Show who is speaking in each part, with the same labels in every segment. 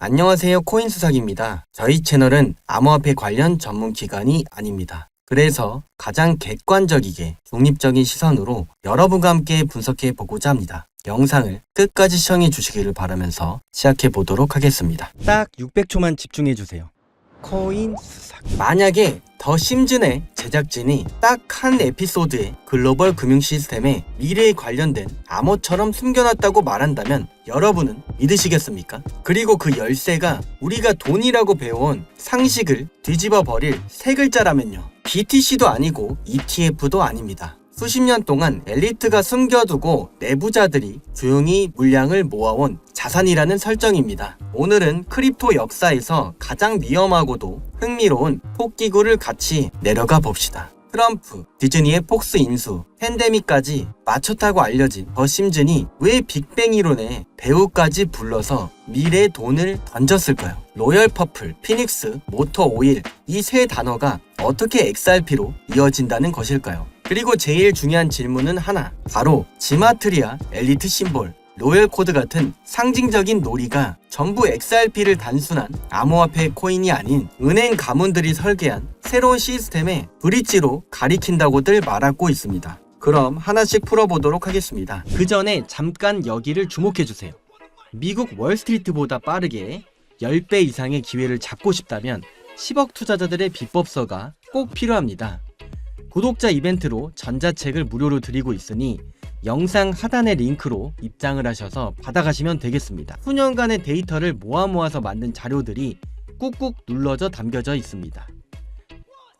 Speaker 1: 안녕하세요. 코인수석입니다. 저희 채널은 암호화폐 관련 전문 기관이 아닙니다. 그래서 가장 객관적이게 중립적인 시선으로 여러분과 함께 분석해 보고자 합니다. 영상을 끝까지 시청해 주시기를 바라면서 시작해 보도록 하겠습니다.
Speaker 2: 딱 600초만 집중해 주세요. 코인 수석.
Speaker 1: 만약에 더 심슨의 제작진이 딱 한 에피소드의 글로벌 금융 시스템의 미래에 관련된 암호처럼 숨겨놨다고 말한다면 여러분은 믿으시겠습니까? 그리고 그 열쇠가 우리가 돈이라고 배워온 상식을 뒤집어 버릴 세 글자라면요. BTC도 아니고 ETF도 아닙니다. 수십 년 동안 엘리트가 숨겨두고 내부자들이 조용히 물량을 모아온 자산이라는 설정입니다. 오늘은 크립토 역사에서 가장 위험하고도 흥미로운 토끼구를 같이 내려가 봅시다. 트럼프, 디즈니의 폭스 인수, 팬데믹까지 맞췄다고 알려진 더 심슨이 왜 빅뱅 이론에 배우까지 불러서 미래의 돈을 던졌을까요? 로열 퍼플, 피닉스, 모터 오일 이 세 단어가 어떻게 XRP로 이어진다는 것일까요? 그리고 제일 중요한 질문은 하나, 바로 지마트리아 엘리트 심볼, 로열 코드 같은 상징적인 놀이가 전부 XRP를 단순한 암호화폐 코인이 아닌 은행 가문들이 설계한 새로운 시스템의 브릿지로 가리킨다고들 말하고 있습니다. 그럼 하나씩 풀어보도록 하겠습니다.
Speaker 2: 그 전에 잠깐 여기를 주목해 주세요. 미국 월스트리트보다 빠르게 10배 이상의 기회를 잡고 싶다면 10억 투자자들의 비법서가 꼭 필요합니다. 구독자 이벤트로 전자책을 무료로 드리고 있으니 영상 하단의 링크로 입장을 하셔서 받아가시면 되겠습니다. 수년간의 데이터를 모아 모아서 만든 자료들이 꾹꾹 눌러져 담겨져 있습니다.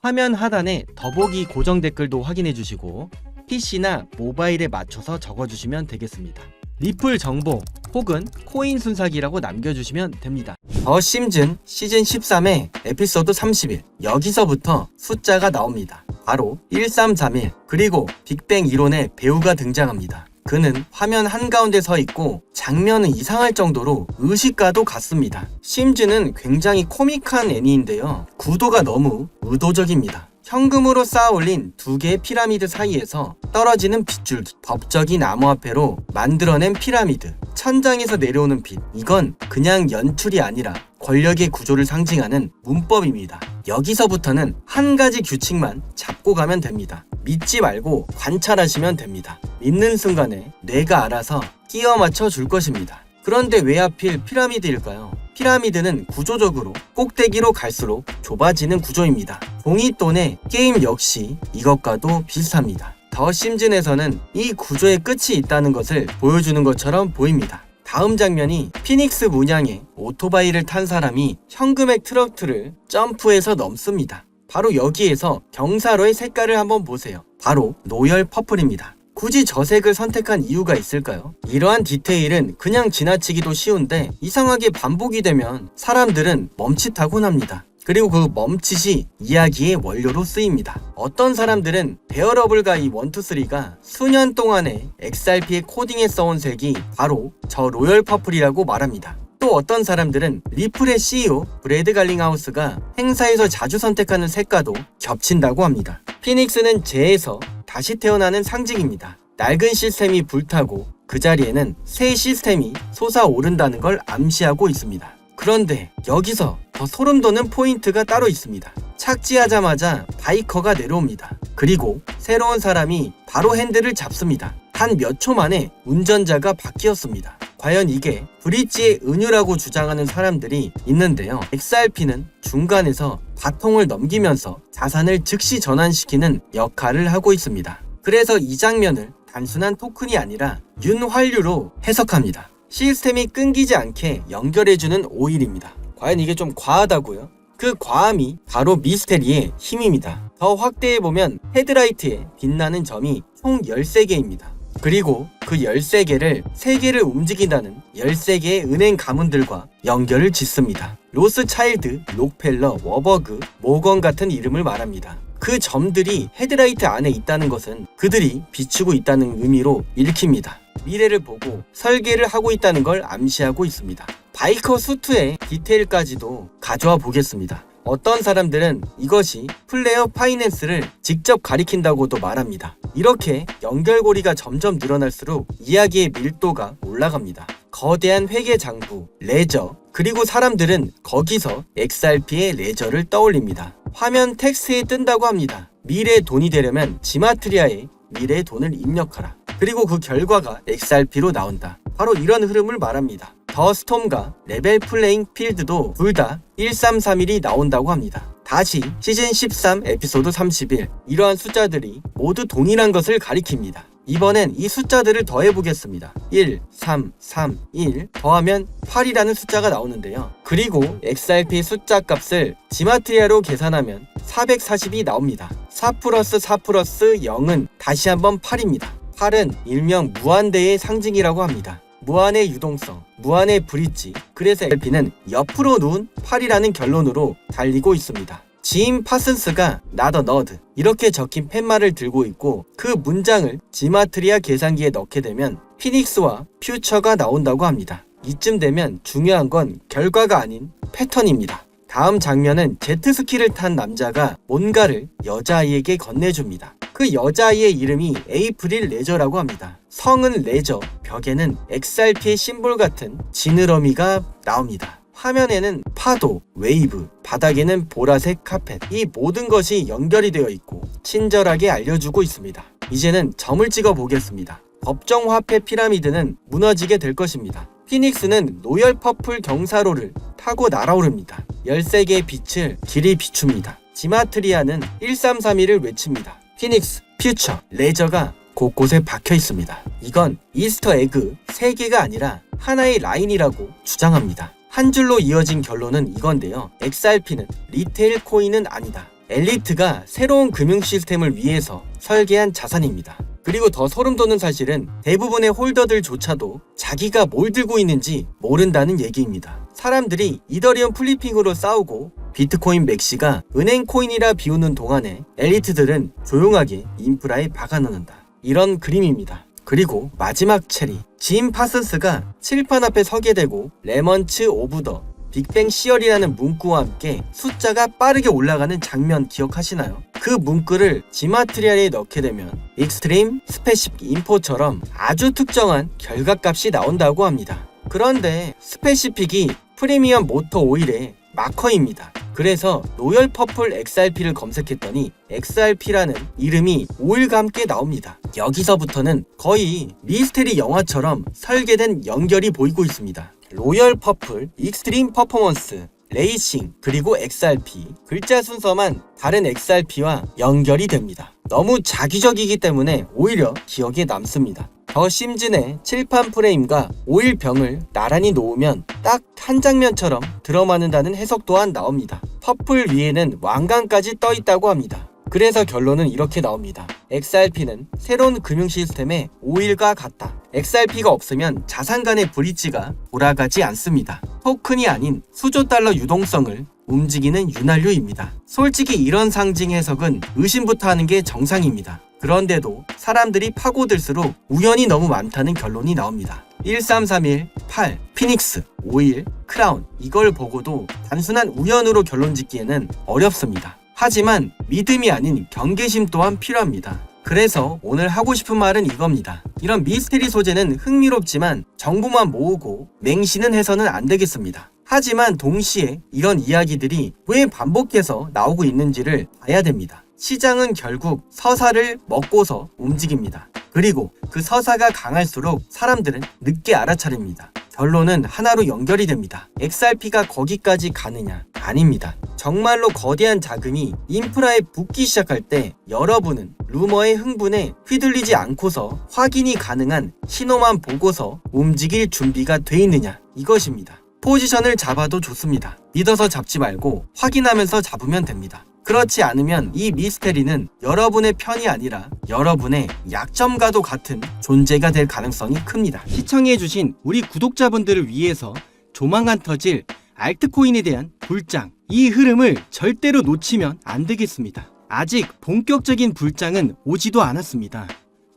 Speaker 2: 화면 하단에 더보기 고정 댓글도 확인해 주시고 PC나 모바일에 맞춰서 적어주시면 되겠습니다. 리플 정보 혹은 코인 순삭이라고 남겨주시면 됩니다.
Speaker 1: 더 심슨 시즌 13의 에피소드 31 여기서부터 숫자가 나옵니다. 바로 1331 그리고 빅뱅 이론의 배우가 등장합니다. 그는 화면 한가운데 서 있고 장면은 이상할 정도로 의식과도 같습니다. 심즈는 굉장히 코믹한 애니인데요. 구도가 너무 의도적입니다. 현금으로 쌓아 올린 두 개의 피라미드 사이에서 떨어지는 빗줄기, 법적인 암호화폐로 만들어낸 피라미드, 천장에서 내려오는 빛. 이건 그냥 연출이 아니라 권력의 구조를 상징하는 문법입니다. 여기서부터는 한 가지 규칙만 잡고 가면 됩니다. 믿지 말고 관찰하시면 됩니다. 믿는 순간에 뇌가 알아서 끼워 맞춰 줄 것입니다. 그런데 왜 하필 피라미드일까요? 피라미드는 구조적으로 꼭대기로 갈수록 좁아지는 구조입니다. 종이돈의 게임 역시 이것과도 비슷합니다. 더 심즌에서는 이 구조의 끝이 있다는 것을 보여주는 것처럼 보입니다. 다음 장면이 피닉스 문양의 오토바이를 탄 사람이 현금액 트럭트를 점프해서 넘습니다. 바로 여기에서 경사로의 색깔을 한번 보세요. 바로 노열 퍼플입니다. 굳이 저 색을 선택한 이유가 있을까요? 이러한 디테일은 그냥 지나치기도 쉬운데 이상하게 반복이 되면 사람들은 멈칫하곤 합니다. 그리고 그 멈칫이 이야기의 원료로 쓰입니다. 어떤 사람들은 베어러블과 이 원투쓰리가 수년 동안의 XRP의 코딩에 써온 색이 바로 저 로열 퍼플이라고 말합니다. 또 어떤 사람들은 리플의 CEO 브래드 갈링하우스가 행사에서 자주 선택하는 색과도 겹친다고 합니다. 피닉스는 재에서 다시 태어나는 상징입니다. 낡은 시스템이 불타고 그 자리에는 새 시스템이 솟아오른다는 걸 암시하고 있습니다. 그런데 여기서 더 소름 돋는 포인트가 따로 있습니다. 착지하자마자 바이커가 내려옵니다. 그리고 새로운 사람이 바로 핸들을 잡습니다. 한 몇 초 만에 운전자가 바뀌었습니다. 과연 이게 브릿지의 은유라고 주장하는 사람들이 있는데요. XRP는 중간에서 바통을 넘기면서 자산을 즉시 전환시키는 역할을 하고 있습니다. 그래서 이 장면을 단순한 토큰이 아니라 윤활유로 해석합니다. 시스템이 끊기지 않게 연결해주는 오일입니다. 과연 이게 좀 과하다고요? 그 과함이 바로 미스테리의 힘입니다. 더 확대해보면 헤드라이트에 빛나는 점이 총 13개입니다. 그리고 그 13개를 3개를 움직인다는 13개의 은행 가문들과 연결을 짓습니다. 로스 차일드, 록펠러, 워버그, 모건 같은 이름을 말합니다. 그 점들이 헤드라이트 안에 있다는 것은 그들이 비추고 있다는 의미로 읽힙니다. 미래를 보고 설계를 하고 있다는 걸 암시하고 있습니다. 바이커 수트의 디테일까지도 가져와 보겠습니다. 어떤 사람들은 이것이 플레이어 파이낸스를 직접 가리킨다고도 말합니다. 이렇게 연결고리가 점점 늘어날수록 이야기의 밀도가 올라갑니다. 거대한 회계 장부, 레저, 그리고 사람들은 거기서 XRP의 레저를 떠올립니다. 화면 텍스트에 뜬다고 합니다. 미래의 돈이 되려면 지마트리아에 미래의 돈을 입력하라. 그리고 그 결과가 XRP로 나온다. 바로 이런 흐름을 말합니다. 더 스톰과 레벨 플레잉 필드도 둘 다 1331이 나온다고 합니다. 다시 시즌 13 에피소드 31 이러한 숫자들이 모두 동일한 것을 가리킵니다. 이번엔 이 숫자들을 더해보겠습니다. 1, 3, 3, 1 더하면 8이라는 숫자가 나오는데요. 그리고 XRP 숫자 값을 지마트리아로 계산하면 440이 나옵니다. 4 플러스 4 플러스 0은 다시 한번 8입니다. 8은 일명 무한대의 상징이라고 합니다. 무한의 유동성, 무한의 브릿지. 그래서 LP는 옆으로 누운 8이라는 결론으로 달리고 있습니다. 지임 파슨스가 나더 너드 이렇게 적힌 팻말을 들고 있고 그 문장을 지마트리아 계산기에 넣게 되면 피닉스와 퓨처가 나온다고 합니다. 이쯤 되면 중요한 건 결과가 아닌 패턴입니다. 다음 장면은 제트스키를 탄 남자가 뭔가를 여자아이에게 건네줍니다. 그 여자아이의 이름이 에이프릴 레저라고 합니다. 성은 레저, 벽에는 XRP의 심볼 같은 지느러미가 나옵니다. 화면에는 파도, 웨이브, 바닥에는 보라색 카펫. 이 모든 것이 연결이 되어 있고 친절하게 알려주고 있습니다. 이제는 점을 찍어 보겠습니다. 법정 화폐 피라미드는 무너지게 될 것입니다. 피닉스는 로열 퍼플 경사로를 타고 날아오릅니다. 13개의 빛을 길이 비춥니다. 지마트리아는 1331을 외칩니다. 피닉스, 퓨처, 레저가 곳곳에 박혀 있습니다. 이건 이스터 에그 3개가 아니라 하나의 라인이라고 주장합니다. 한 줄로 이어진 결론은 이건데요. XRP는 리테일 코인은 아니다. 엘리트가 새로운 금융 시스템을 위해서 설계한 자산입니다. 그리고 더 소름 돋는 사실은 대부분의 홀더들조차도 자기가 뭘 들고 있는지 모른다는 얘기입니다. 사람들이 이더리움 플리핑으로 싸우고 비트코인 맥시가 은행 코인이라 비우는 동안에 엘리트들은 조용하게 인프라에 박아넣는다. 이런 그림입니다. 그리고 마지막 체리 짐 파슨스가 칠판 앞에 서게 되고 레먼츠 오브 더 빅뱅 시얼이라는 문구와 함께 숫자가 빠르게 올라가는 장면 기억하시나요? 그 문구를 지마트리알에 넣게 되면 익스트림 스페시픽 인포처럼 아주 특정한 결과값이 나온다고 합니다. 그런데 스페시픽이 프리미엄 모터 오일의 마커입니다. 그래서 로열 퍼플 XRP를 검색했더니 XRP라는 이름이 오일과 함께 나옵니다. 여기서부터는 거의 미스테리 영화처럼 설계된 연결이 보이고 있습니다. 로열 퍼플, 익스트림 퍼포먼스, 레이싱, 그리고 XRP. 글자 순서만 다른 XRP와 연결이 됩니다. 너무 자기적이기 때문에 오히려 기억에 남습니다. 더 심진의 칠판 프레임과 오일 병을 나란히 놓으면 딱 한 장면처럼 들어맞는다는 해석 또한 나옵니다. 퍼플 위에는 왕관까지 떠 있다고 합니다. 그래서 결론은 이렇게 나옵니다. XRP는 새로운 금융 시스템의 오일과 같다. XRP가 없으면 자산 간의 브릿지가 돌아가지 않습니다. 토큰이 아닌 수조 달러 유동성을 움직이는 윤활유입니다. 솔직히 이런 상징 해석은 의심부터 하는 게 정상입니다. 그런데도 사람들이 파고들수록 우연이 너무 많다는 결론이 나옵니다. 1331, 8, 피닉스, 51, 크라운 이걸 보고도 단순한 우연으로 결론 짓기에는 어렵습니다. 하지만 믿음이 아닌 경계심 또한 필요합니다. 그래서 오늘 하고 싶은 말은 이겁니다. 이런 미스테리 소재는 흥미롭지만 정보만 모으고 맹신은 해서는 안 되겠습니다. 하지만 동시에 이런 이야기들이 왜 반복해서 나오고 있는지를 봐야 됩니다. 시장은 결국 서사를 먹고서 움직입니다. 그리고 그 서사가 강할수록 사람들은 늦게 알아차립니다. 결론은 하나로 연결이 됩니다. XRP가 거기까지 가느냐? 아닙니다. 정말로 거대한 자금이 인프라에 붓기 시작할 때 여러분은 루머의 흥분에 휘둘리지 않고서 확인이 가능한 신호만 보고서 움직일 준비가 돼 있느냐? 이것입니다. 포지션을 잡아도 좋습니다. 믿어서 잡지 말고 확인하면서 잡으면 됩니다. 그렇지 않으면 이 미스테리는 여러분의 편이 아니라 여러분의 약점과도 같은 존재가 될 가능성이 큽니다.
Speaker 2: 시청해주신 우리 구독자분들을 위해서 조만간 터질 알트코인에 대한 불장, 이 흐름을 절대로 놓치면 안 되겠습니다. 아직 본격적인 불장은 오지도 않았습니다.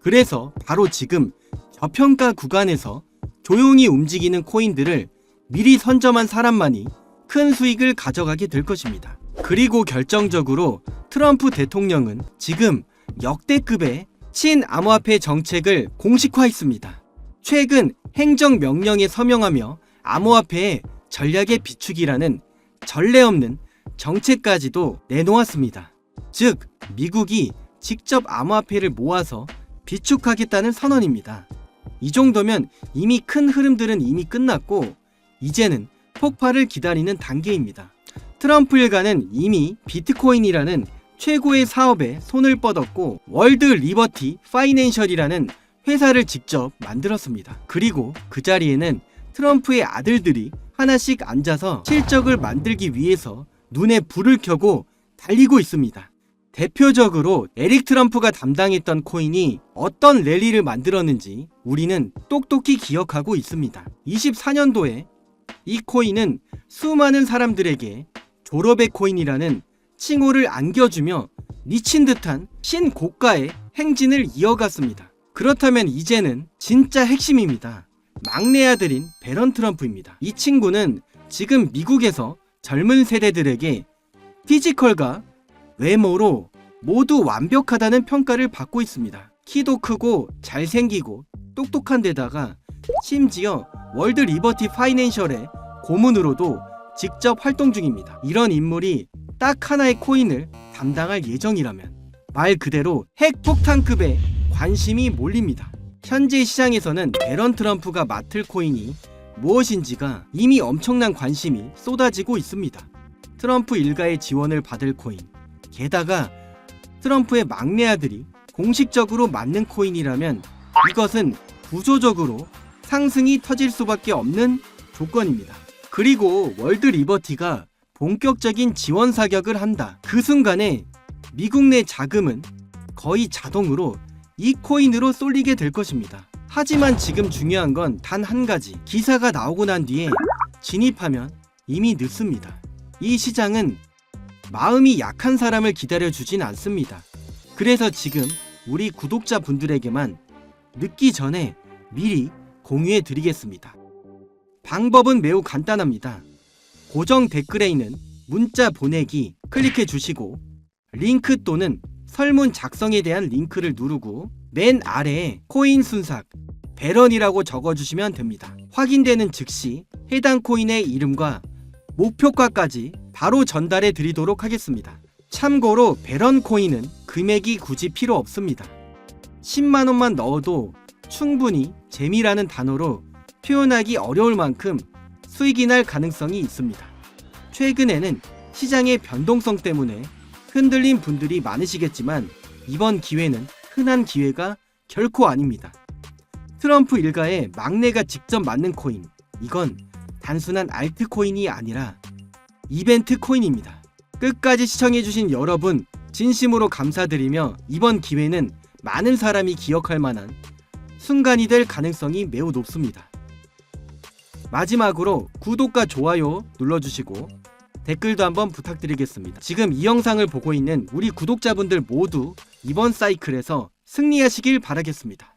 Speaker 2: 그래서 바로 지금 저평가 구간에서 조용히 움직이는 코인들을 미리 선점한 사람만이 큰 수익을 가져가게 될 것입니다. 그리고 결정적으로 트럼프 대통령은 지금 역대급의 친암호화폐 정책을 공식화했습니다. 최근 행정명령에 서명하며 암호화폐에 전략의 비축이라는 전례 없는 정책까지도 내놓았습니다. 즉, 미국이 직접 암호화폐를 모아서 비축하겠다는 선언입니다. 이 정도면 이미 큰 흐름들은 이미 끝났고 이제는 폭발을 기다리는 단계입니다. 트럼프 일가는 이미 비트코인이라는 최고의 사업에 손을 뻗었고 월드 리버티 파이낸셜이라는 회사를 직접 만들었습니다. 그리고 그 자리에는 트럼프의 아들들이 하나씩 앉아서 실적을 만들기 위해서 눈에 불을 켜고 달리고 있습니다. 대표적으로 에릭 트럼프가 담당했던 코인이 어떤 랠리를 만들었는지 우리는 똑똑히 기억하고 있습니다. 24년도에 이 코인은 수많은 사람들에게 졸업의 코인이라는 칭호를 안겨주며 미친 듯한 신고가의 행진을 이어갔습니다. 그렇다면 이제는 진짜 핵심입니다. 막내 아들인 베런 트럼프입니다. 이 친구는 지금 미국에서 젊은 세대들에게 피지컬과 외모로 모두 완벽하다는 평가를 받고 있습니다. 키도 크고 잘생기고 똑똑한 데다가 심지어 월드 리버티 파이낸셜의 고문으로도 직접 활동 중입니다. 이런 인물이 딱 하나의 코인을 담당할 예정이라면 말 그대로 핵폭탄급의 관심이 몰립니다. 현재 시장에서는 베런 트럼프가 맡을 코인이 무엇인지가 이미 엄청난 관심이 쏟아지고 있습니다. 트럼프 일가의 지원을 받을 코인, 게다가 트럼프의 막내 아들이 공식적으로 맞는 코인이라면 이것은 구조적으로 상승이 터질 수밖에 없는 조건입니다. 그리고 월드 리버티가 본격적인 지원 사격을 한다. 그 순간에 미국 내 자금은 거의 자동으로 이 코인으로 쏠리게 될 것입니다. 하지만 지금 중요한 건 단 한 가지. 기사가 나오고 난 뒤에 진입하면 이미 늦습니다. 이 시장은 마음이 약한 사람을 기다려주진 않습니다. 그래서 지금 우리 구독자분들에게만 늦기 전에 미리 공유해 드리겠습니다. 방법은 매우 간단합니다. 고정 댓글에 있는 문자 보내기 클릭해 주시고 링크 또는 설문 작성에 대한 링크를 누르고 맨 아래에 코인 순삭 배런이라고 적어주시면 됩니다. 확인되는 즉시 해당 코인의 이름과 목표가까지 바로 전달해 드리도록 하겠습니다. 참고로 배런 코인은 금액이 굳이 필요 없습니다. 10만원만 넣어도 충분히 재미라는 단어로 표현하기 어려울 만큼 수익이 날 가능성이 있습니다. 최근에는 시장의 변동성 때문에 흔들린 분들이 많으시겠지만 이번 기회는 흔한 기회가 결코 아닙니다. 트럼프 일가의 막내가 직접 맞는 코인. 이건 단순한 알트코인이 아니라 이벤트 코인입니다. 끝까지 시청해주신 여러분, 진심으로 감사드리며 이번 기회는 많은 사람이 기억할 만한 순간이 될 가능성이 매우 높습니다. 마지막으로 구독과 좋아요 눌러주시고 댓글도 한번 부탁드리겠습니다. 지금 이 영상을 보고 있는 우리 구독자분들 모두 이번 사이클에서 승리하시길 바라겠습니다.